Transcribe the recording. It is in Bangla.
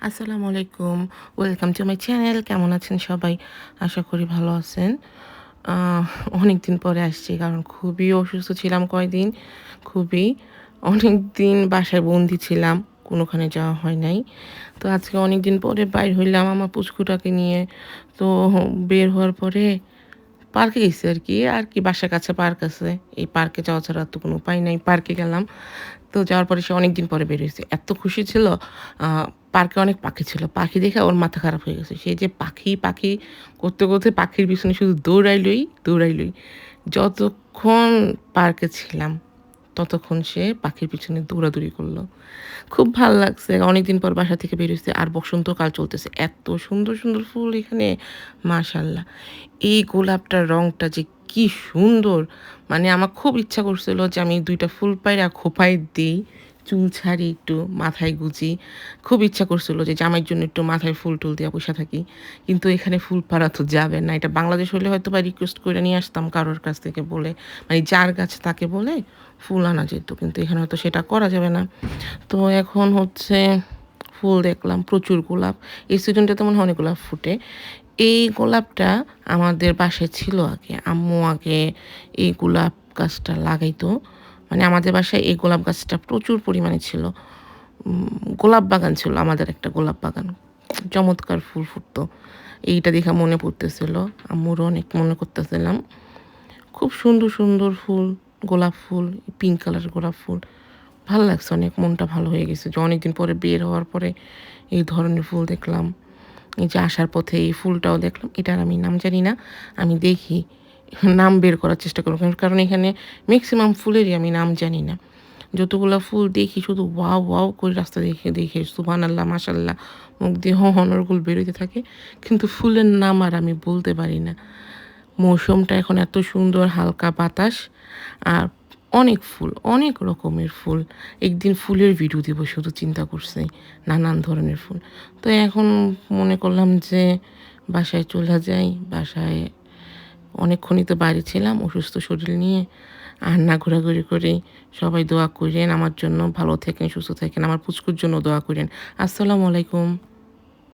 আসসালামু আলাইকুম। ওয়েলকাম টু মাই চ্যানেল কেমন আছেন সবাই? আশা করি ভালো আছেন। অনেক দিন পরে আসছি কারণ খুবই অসুস্থ ছিলাম কয়দিন। খুবই। অনেক দিন বাসায় বন্দি ছিলাম। কোনোখানে যাওয়া হয় নাই। তো আজকে অনেক দিন পরে বাইর হইলাম আমার পুচকুটাকে নিয়ে। তো বের হওয়ার পরে পার্কে গেছি আর কি আর কি বাসার কাছে পার্ক আছে। এই পার্কে যাওয়া ছাড়া তো কোনো উপায় নাই, পার্কে গেলাম। তো যাওয়ার পরে সে অনেক দিন পরে বেরিয়েছে এত খুশি ছিল পার্কে অনেক পাখি ছিল। পাখি দেখে ওর মাথা খারাপ হয়ে গেছে। সে যে পাখি পাখি করতে করতে পাখির পিছনে শুধু দৌড়াইলই দৌড়াইলই। যতক্ষণ পার্কে ছিলাম ততক্ষণ সে পাখির পিছনে দৌড়াদৌড়ি করল। খুব ভালো লাগছে। অনেকদিন পর বাসা থেকে বেরোচ্ছে আর বসন্তকাল চলতেছে। এত সুন্দর সুন্দর ফুল এখানে। মাশাল্লাহ এই গোলাপটার রংটা যে কি সুন্দর। মানে আমার খুব ইচ্ছা করছিল যে আমি দুইটা ফুল পাইরা খোপায় দিই। চুল ছাড়ি একটু মাথায় গুজি। খুব ইচ্ছা করছিল যে জামাইয়ের জন্য একটু মাথায় ফুল টুল দিয়ে বসে থাকি। কিন্তু এখানে ফুল পাড়া তো যাবে না। এটা বাংলাদেশ হলে হয়তো বা রিকোয়েস্ট করে নিয়ে আসতাম কারোর কাছ থেকে বলে। মানে যার গাছ তাকে বলে ফুল আনা যেত। কিন্তু এখানে হয়তো সেটা করা যাবে না। তো এখন হচ্ছে ফুল দেখলাম, প্রচুর গোলাপ। এই সিজনটাতে মনে হয় অনেক গোলাপ ফুটে। এই গোলাপটা আমাদের বাসায় ছিল আগে। আম্মু আগে এই গোলাপ গাছটা লাগাইতো। মানে আমাদের বাসায় এই গোলাপ গাছটা প্রচুর পরিমাণে ছিল। গোলাপ বাগান ছিল আমাদের একটা গোলাপ বাগান। চমৎকার ফুল ফুটতো। এইটা দেখে মনে পড়তেছিল। আম্মুরও অনেক মনে করতেছিলাম। খুব সুন্দর সুন্দর ফুল, গোলাপ ফুল পিঙ্ক কালার গোলাপ ফুল। ভালো লাগছে অনেক, মনটা ভালো হয়ে গেছে। যে অনেকদিন পরে বের হওয়ার পরে এই ধরনের ফুল দেখলাম। এই যে আসার পথে এই ফুলটাও দেখলাম। এটার আমি নাম জানি না। আমি দেখি। নাম বের করার চেষ্টা করব, কারণ এখানে ম্যাক্সিমাম ফুলেরই আমি নাম জানি না। যতগুলো ফুল দেখি শুধু ওয়াও ওয়াও করে রাস্তা দেখে দেখে সুবান আল্লাহ মাসাল্লাহ মুখ দিয়ে হনরগুল বেরোতে থাকে, কিন্তু ফুলের নাম আর আমি বলতে পারি না। মৌসুমটা এখন এত সুন্দর, হালকা বাতাস, আর অনেক ফুল, অনেক রকমের ফুল। একদিন ফুলের ভিডিও দিব, শুধু চিন্তা করছে, নানান ধরনের ফুল। তো এখন মনে করলাম যে, বাসায় চলে যাই, বাসায় অনেকক্ষণই তো বাইরে ছিলাম, অসুস্থ শরীর নিয়ে আর না ঘোরাঘুরি করে সবাই দোয়া করেন, আমার জন্য ভালো থাকেন, সুস্থ থাকেন, আমার পুচকুর জন্য দোয়া করেন। আসসালামু আলাইকুম।